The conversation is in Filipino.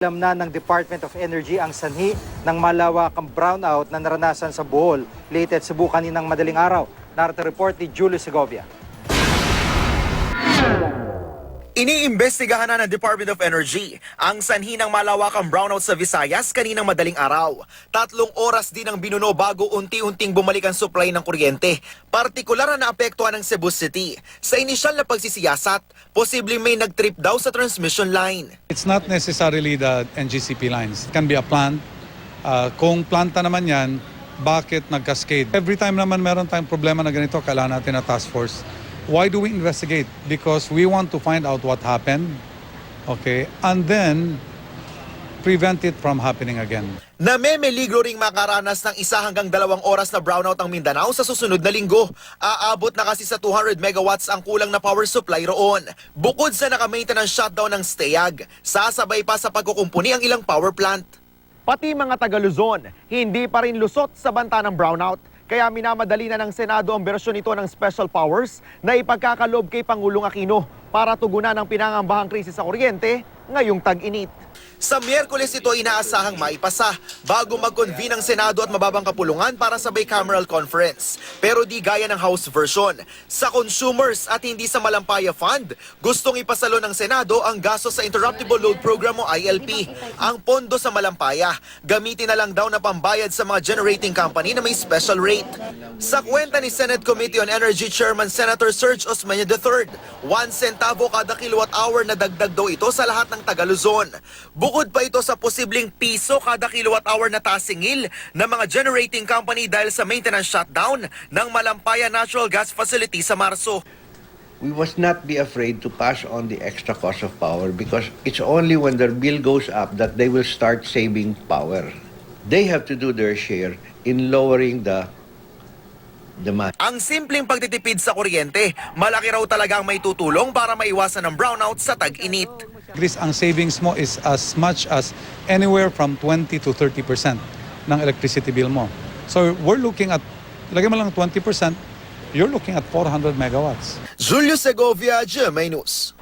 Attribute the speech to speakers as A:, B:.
A: Alam na ng Department of Energy ang sanhi ng malawakang brownout na naranasan sa Bohol, Leyte at Cebu kaninang madaling araw. Narito report ni Julio Segovia.
B: Iniimbestigahan na ng Department of Energy ang sanhi ng malawakang brownout sa Visayas kaninang madaling araw. Tatlong oras din ang binuno bago unti-unting bumalik ang supply ng kuryente. Partikular na naapektuhan ng Cebu City. Sa inisyal na pagsisiyasat, posibleng may nag-trip daw sa transmission line.
C: It's not necessarily the NGCP lines. It can be a plant. Uh, kung planta naman yan, bakit nag-cascade? Every time naman meron tayong problema na ganito, kailangan natin na task force. Why do we investigate? Because we want to find out what happened, okay, and then prevent it from happening again.
B: Namemeligro ring makaranas ng isa hanggang dalawang oras na brownout ang Mindanao sa susunod na linggo. Aabot na kasi sa 200 megawatts ang kulang na power supply roon. Bukod sa naka-maintenance shutdown ng STEAG, sasabay pa sa pagkukumpuni ang ilang power plant.
D: Pati mga taga Luzon, hindi pa rin lusot sa banta ng brownout. Kaya minamadali na ng Senado ang bersyon nito ng special powers na ipagkakalob kay Pangulong Aquino para tugunan ang pinangambahang krisis sa kuryente ngayong tag-init.
B: Sa Miyerkules ito inaasahang maipasa bago mag-convene ang Senado at mababang kapulungan para sa bicameral conference. Pero di gaya ng House version. Sa consumers at hindi sa Malampaya Fund, gustong ipasalo ng Senado ang gasto sa Interruptible Load Program o ILP. Ang pondo sa Malampaya, gamitin na lang daw na pambayad sa mga generating company na may special rate. Sa kwenta ni Senate Committee on Energy Chairman Senator Serge Osmeña III, 1 centavo kada kilowatt hour na dagdag daw ito sa lahat ng taga. Bukod pa ito sa posibleng piso kada kilowatt hour na tasingil ng mga generating company dahil sa maintenance shutdown ng Malampaya Natural Gas Facility sa Marso.
E: we must not be afraid to pass on the extra cost of power because it's only when their bill goes up that they will start saving power. They have to do their share in lowering the demand.
B: Ang simpleng pagtitipid sa kuryente, malaki raw talaga ang may tutulong para maiwasan ang brownout sa tag-init.
C: Chris, ang savings mo is as much as anywhere from 20 to 30 percent ng electricity bill mo. So we're looking at, lagay mo lang 20 percent, you're looking at 400 megawatts.
B: Julio Segovia, GMA News.